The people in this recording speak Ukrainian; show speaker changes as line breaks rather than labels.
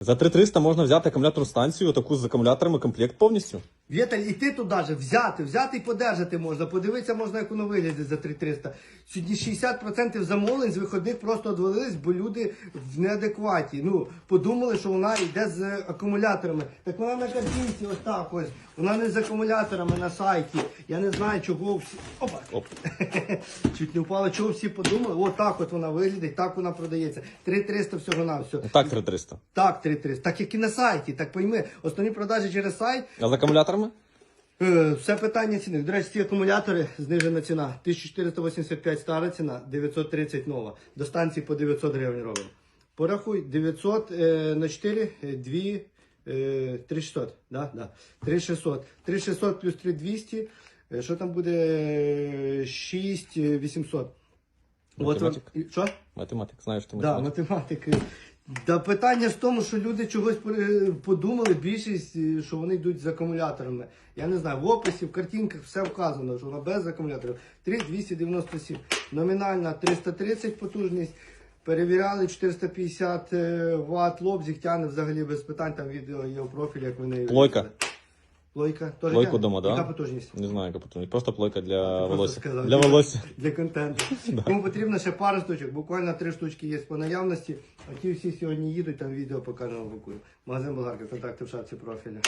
За 3300 можна взяти акумуляторну станцію, таку з акумуляторами комплект повністю.
Віталь, і ти тут даже взяти, взяти і подержати можна. Подивитися можна, як воно виглядає за 3300. Сьогодні 60% замовлень з виходних просто одвалились, бо люди в неадекваті. Ну, подумали, що вона йде з акумуляторами. Так вона на картинці ось так ось. Вона не з акумуляторами на сайті. Я не знаю, чого всі. Опа!
Оп.
Чуть не впало, чого всі подумали. От так от вона виглядить, так вона продається. 3300 всього на все.
Так, 3300.
Так, 3300. Так як і на сайті, так пойми. Основні продажі через сайт.
А з акумуляторами?
Е, Все питання ціни. До речі, ці акумулятори знижена ціна. 1485 стара ціна, 930 нова. До станції по 900 гривень робимо. Порахуй, 900 е, на 4, 2, е, 3600. Да? Да. 3600. 3600 плюс 3200. Е, Що там буде? Е, 6800.
Математик.
і- що?
Математик, знаєш, ти
Да,
математик.
Да, питання в тому, що люди чогось подумали, більшість, е, що вони йдуть з акумуляторами. Я не знаю, в описі, в картинках все вказано, що вона без акумуляторів. 3297. Номінальна 330 потужність. Перевіряли 450 Вт лобзик тягне взагалі без питань. Там відео є у профілі, як вони.
Плойка.
Плойка. Теж
Плойку дома, да?
Яка потужність?
Не знаю, яка потужність. Просто плойка для волосся.
сказав.
Для волосся.
Для контенту. Кому потрібно ще пара штучок, буквально три штучки є по наявності. А ті всі сьогодні їдуть, там відео покажемо в Магазин Болгарка, контакти в шапці профіля.